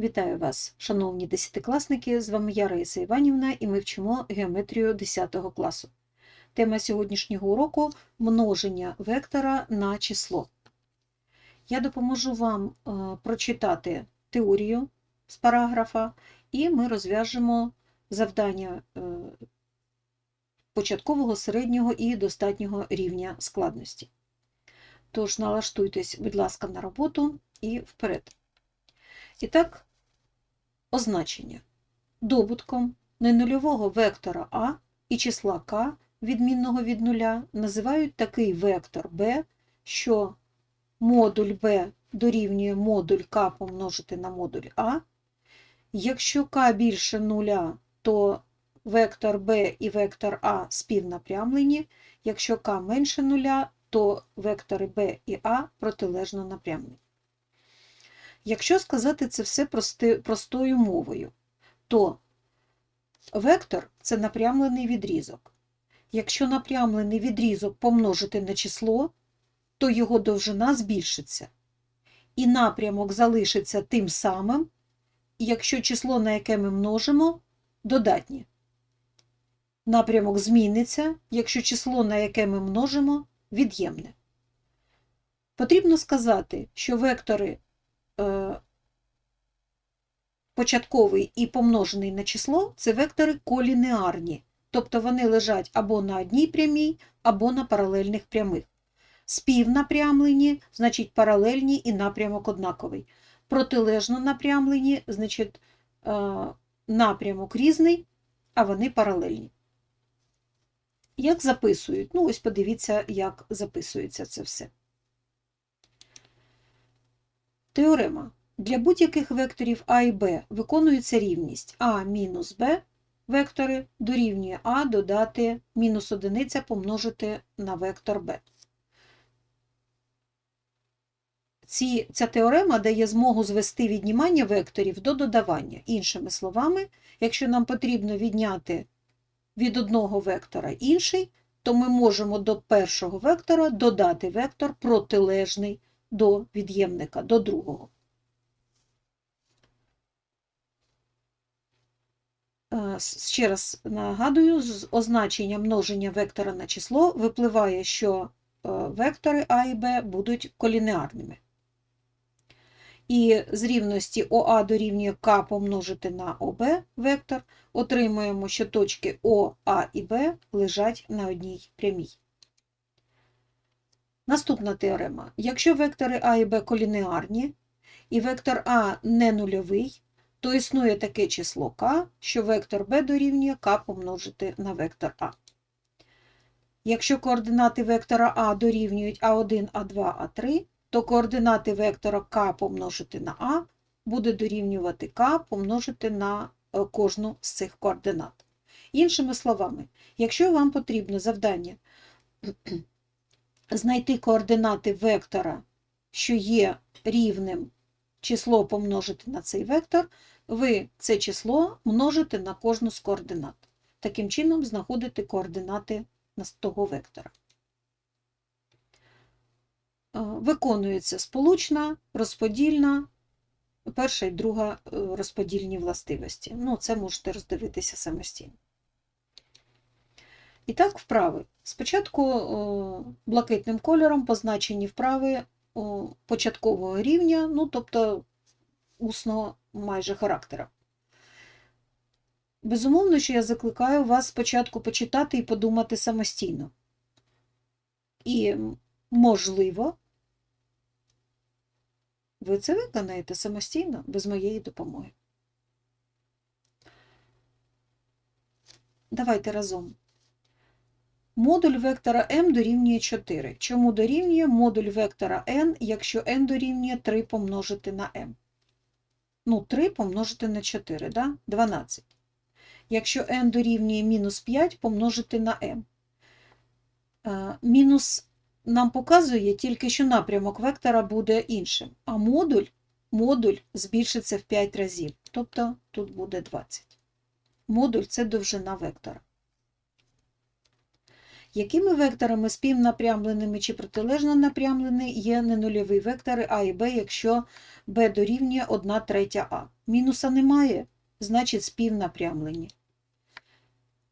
Вітаю вас, шановні десятикласники! З вами я Раїса Іванівна і ми вчимо геометрію 10 класу. Тема сьогоднішнього уроку множення вектора на число. Я допоможу вам е, прочитати теорію з параграфа, і ми розв'яжемо завдання е, початкового, середнього і достатнього рівня складності. Тож налаштуйтесь, будь ласка, на роботу і вперед. І так, означення. Добутком ненульового вектора А і числа К, відмінного від нуля, називають такий вектор b, що модуль b дорівнює модуль К помножити на модуль А. Якщо К більше нуля, то вектор b і вектор А співнапрямлені. Якщо К менше нуля, то вектори b і А протилежно напрямлені. Якщо сказати це все прости, простою мовою, то вектор це напрямлений відрізок. Якщо напрямлений відрізок помножити на число, то його довжина збільшиться. І напрямок залишиться тим самим, якщо число, на яке ми множимо, додатнє. Напрямок зміниться, якщо число, на яке ми множимо, від'ємне. Потрібно сказати, що вектори початковий і помножений на число це вектори колінеарні, тобто вони лежать або на одній прямій, або на паралельних прямих. Співнапрямлені, значить паралельні і напрямок однаковий. Протилежно напрямлені, значить е, напрямок різний, а вони паралельні. Як записують? Ну, ось подивіться, як записується це все. Теорема. Для будь-яких векторів А і Б виконується рівність А мінус Б вектори дорівнює А додати мінус одиниця помножити на вектор Б. Ці, ця теорема дає змогу звести віднімання векторів до додавання. Іншими словами, якщо нам потрібно відняти від одного вектора інший, то ми можемо до першого вектора додати вектор протилежний до від'ємника, до другого. Ще раз нагадую, з означення множення вектора на число випливає, що вектори А і Б будуть колінеарними. І з рівності ОА дорівнює К помножити на ОБ вектор, отримуємо, що точки ОА і Б лежать на одній прямій. Наступна теорема. Якщо вектори А і Б колінеарні, і вектор А не нульовий, то існує таке число К, що вектор Б дорівнює К помножити на вектор А. Якщо координати вектора А дорівнюють А1, А2, А3, то координати вектора К помножити на А буде дорівнювати К помножити на кожну з цих координат. Іншими словами, якщо вам потрібно завдання знайти координати вектора, що є рівним число помножити на цей вектор, ви це число множите на кожну з координат. Таким чином знаходите координати того вектора. Виконується сполучна, розподільна, перша і друга розподільні властивості. Ну, це можете роздивитися самостійно. І так, вправи. Спочатку блакитним кольором позначені вправи початкового рівня, ну, тобто усного майже характера. Безумовно, що я закликаю вас спочатку почитати і подумати самостійно. І, можливо, ви це виконаєте самостійно, без моєї допомоги. Давайте разом. Модуль вектора m дорівнює 4. Чому дорівнює модуль вектора n, якщо n дорівнює 3 помножити на m? Ну, 3 помножити на 4, да? 12. Якщо n дорівнює мінус 5 помножити на m. Мінус нам показує тільки, що напрямок вектора буде іншим, а модуль, модуль збільшиться в 5 разів, тобто тут буде 20. Модуль це довжина вектора. Якими векторами співнапрямленими чи протилежно напрямлені є ненульові вектори А і Б, якщо Б дорівнює 1 третя А? Мінуса немає, значить співнапрямлені.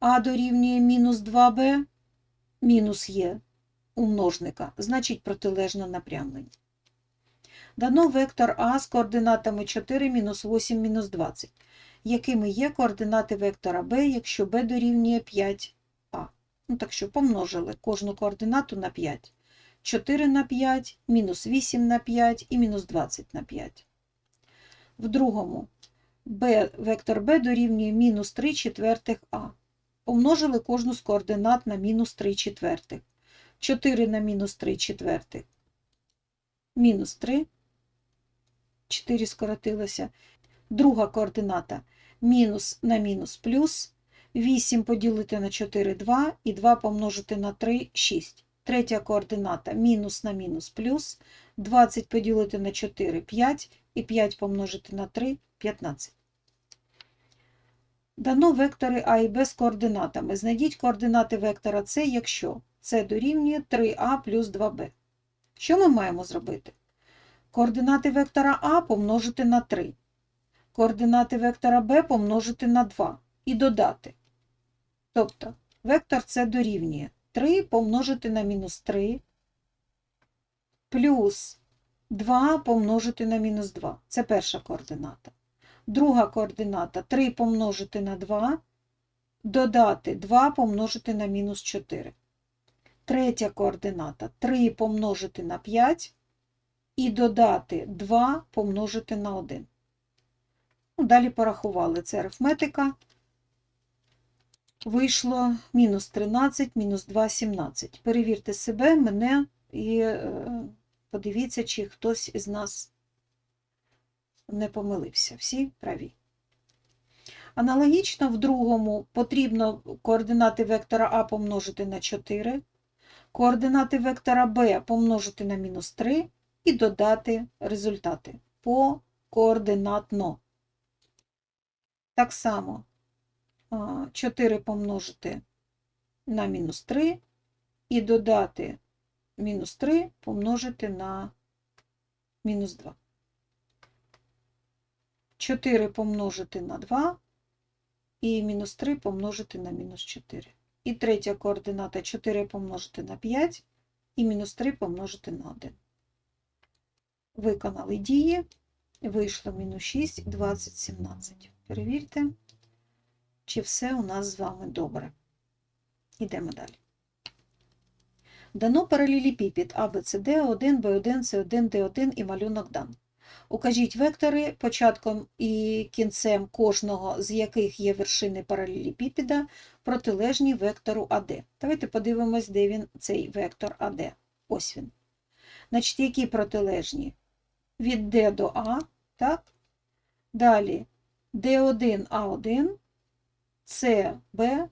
А дорівнює мінус 2Б, мінус є у множника, значить протилежно напрямлені. Дано вектор А з координатами 4, мінус 8, мінус 20. Якими є координати вектора Б, якщо Б дорівнює 5А? Ну, так що помножили кожну координату на 5. 4 на 5, мінус 8 на 5 і мінус 20 на 5. В другому B, вектор B дорівнює мінус 3 четвертих А. Помножили кожну з координат на мінус 3 четвертих. 4 на мінус 3 четвертих. Мінус 3. 4 скоротилося. Друга координата мінус на мінус плюс. 8 поділити на 4 – 2 і 2 помножити на 3 – 6. Третя координата мінус на мінус плюс. 20 поділити на 4 – 5 і 5 помножити на 3 – 15. Дано вектори А і Б з координатами. Знайдіть координати вектора С, якщо С дорівнює 3А плюс 2Б. Що ми маємо зробити? Координати вектора А помножити на 3. Координати вектора Б помножити на 2 і додати. Тобто вектор С дорівнює 3 помножити на мінус 3 плюс 2 помножити на мінус 2. Це перша координата. Друга координата 3 помножити на 2, додати 2 помножити на мінус 4. Третя координата 3 помножити на 5 і додати 2 помножити на 1. Ну, далі порахували це арифметика. Вийшло мінус 13, мінус 2, 17. Перевірте себе, мене і е, подивіться, чи хтось із нас не помилився. Всі праві. Аналогічно в другому потрібно координати вектора А помножити на 4, координати вектора Б помножити на мінус 3 і додати результати по координатно. Так само 4 помножити на мінус 3 і додати мінус 3 помножити на мінус 2. 4 помножити на 2 і мінус 3 помножити на мінус 4. І третя координата 4 помножити на 5 і мінус 3 помножити на 1. Виконали дії. Вийшло мінус 6, 20, 17. Перевірте, чи все у нас з вами добре. Йдемо далі. Дано паралелепіпід ABCD, 1, B1, C1, D1 і малюнок дан. Укажіть вектори, початком і кінцем кожного з яких є вершини паралелепіпіда, протилежні вектору АД. Давайте подивимось, де він, цей вектор АД. Ось він. Значить, які протилежні? Від D до А, так? Далі D1, А1, CB,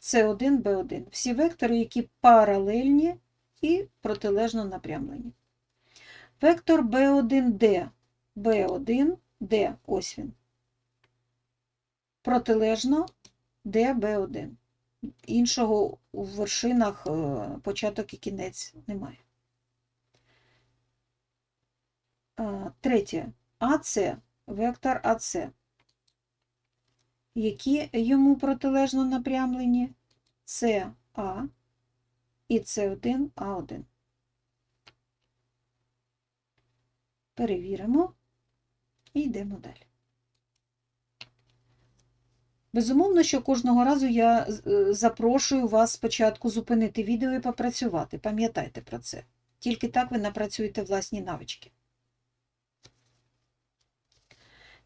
С1, Б1. Всі вектори, які паралельні і протилежно напрямлені. Вектор B1D, B1, D, ось він. Протилежно D, B1. Іншого у вершинах е, початок і кінець немає. Е, Третє. АС, вектор АС які йому протилежно напрямлені С А і С1 А1. Перевіримо і йдемо далі. Безумовно, що кожного разу я е, запрошую вас спочатку зупинити відео і попрацювати. Пам'ятайте про це. Тільки так ви напрацюєте власні навички.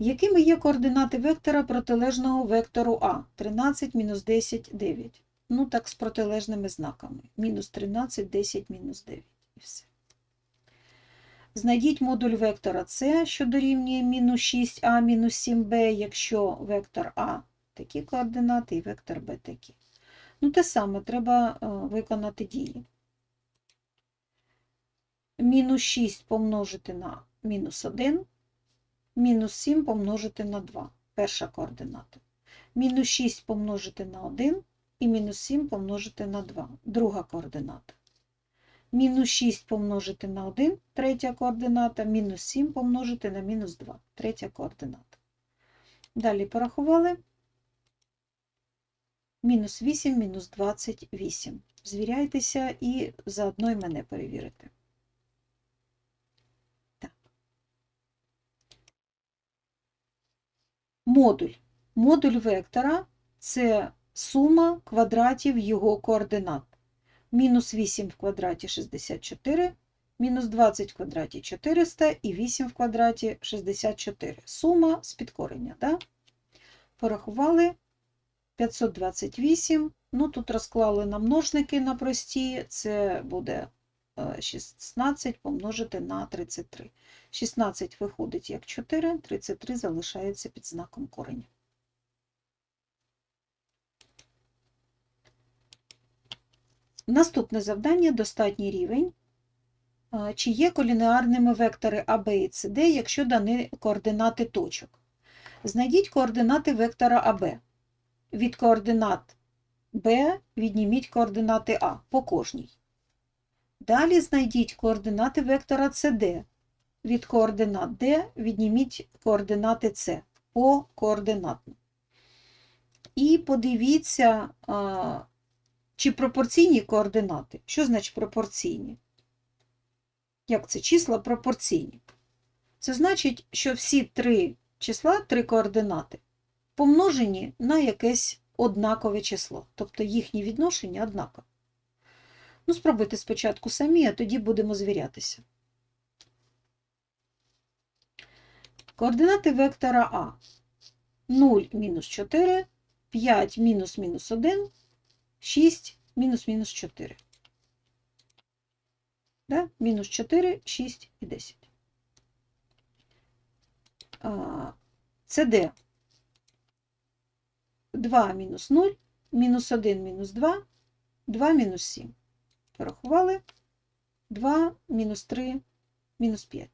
Якими є координати вектора протилежного вектору А? 13, мінус 10, 9. Ну, так, з протилежними знаками. Мінус 13, 10, мінус 9. І все. Знайдіть модуль вектора С, що дорівнює мінус 6а, мінус 7b, якщо вектор А такі координати і вектор Б такі. Ну, те саме, треба е, виконати дії. Мінус 6 помножити на мінус 1 мінус 7 помножити на 2, перша координата. Мінус 6 помножити на 1 і мінус 7 помножити на 2, друга координата. Мінус 6 помножити на 1, третя координата, мінус 7 помножити на мінус 2, третя координата. Далі порахували. Мінус 8, мінус 28. Звіряйтеся і заодно й мене перевірите. Модуль. Модуль вектора це сума квадратів його координат. Мінус 8 в квадраті 64, мінус 20 в квадраті 400 і 8 в квадраті 64. Сума з підкорення. Да? Порахували 528. Ну, тут розклали на множники на прості, це буде 16 помножити на 33. 16 виходить як 4, 33 залишається під знаком кореня. Наступне завдання достатній рівень. Чи є колінеарними вектори А, Б і С, Д, якщо дані координати точок? Знайдіть координати вектора АБ. Від координат Б відніміть координати А по кожній. Далі знайдіть координати вектора СД. Від координат Д відніміть координати С по координатно. І подивіться, чи пропорційні координати. Що значить пропорційні? Як це числа пропорційні? Це значить, що всі три числа, три координати, помножені на якесь однакове число, тобто їхні відношення однакові. Ну, спробуйте спочатку самі, а тоді будемо звірятися. Координати вектора А 0 мінус 4, 5 мінус мінус 1, 6 мінус мінус 4. Да? Мінус 4, 6 і 10. Це Д. 2 мінус 0, мінус 1 мінус 2, 2 мінус 7. Порахували. 2 мінус 3, мінус 5.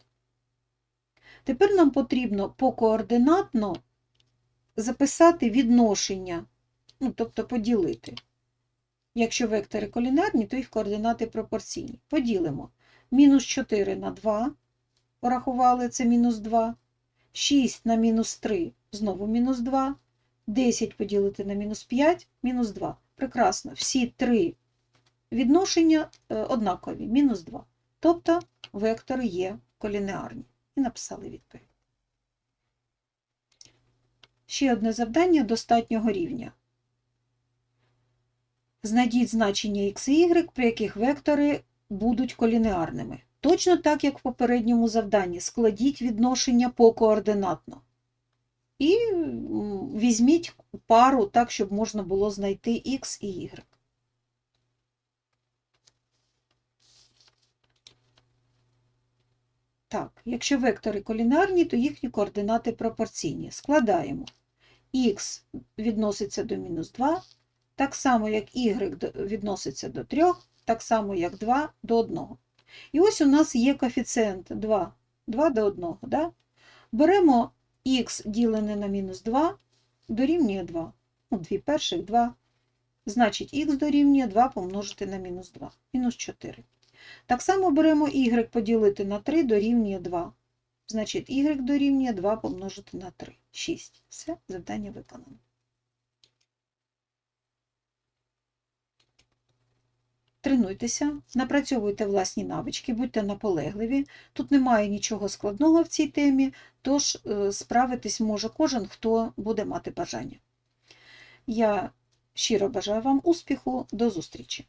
Тепер нам потрібно покоординатно записати відношення, ну, тобто поділити. Якщо вектори колінарні, то їх координати пропорційні. Поділимо. Мінус 4 на 2, порахували, це мінус 2. 6 на мінус 3, знову мінус 2. 10 поділити на мінус 5, мінус 2. Прекрасно. Всі три відношення е, однакові, мінус 2. Тобто вектори є колінеарні. І написали відповідь. Ще одне завдання достатнього рівня. Знайдіть значення x і y, при яких вектори будуть колінеарними. Точно так, як в попередньому завданні, складіть відношення покоординатно. І візьміть пару так, щоб можна було знайти x і y. Так, якщо вектори колінарні, то їхні координати пропорційні. Складаємо. х відноситься до мінус 2, так само, як y відноситься до 3, так само, як 2 до 1. І ось у нас є коефіцієнт 2, 2 до 1. Да? Беремо х ділене на мінус 2 дорівнює 2. Ну, 2 перших 2. Значить, х дорівнює 2 помножити на мінус 2, мінус 4. Так само беремо y поділити на 3 дорівнює 2. Значить, y дорівнює 2 помножити на 3. 6. Все, завдання виконано. Тренуйтеся, напрацьовуйте власні навички, будьте наполегливі. Тут немає нічого складного в цій темі, тож е, справитись може кожен, хто буде мати бажання. Я щиро бажаю вам успіху, до зустрічі!